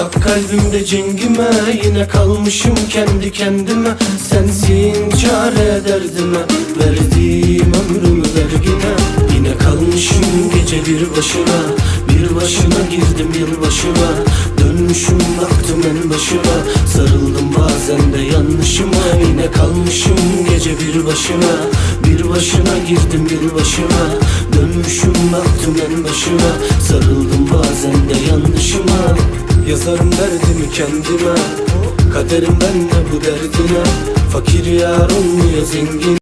Bak kalbimde cengime Yine kalmışım kendi kendime. Sensin çare derdime Verdiğim ömrümü vergine. Yine kalmışım gece bir başına Bir başına girdim yılbaşına. Dönmüşüm baktım en başıma Sarıldım bazen de yanlışıma. Yine kalmışım gece bir başına Bir başına girdim yılbaşına. Dönmüşüm baktım en başıma Sarıldım bazen de yanlışıma Yazarım derdimi kendime Kaderim benle bu derdine. Fakir yar olmuyor zengin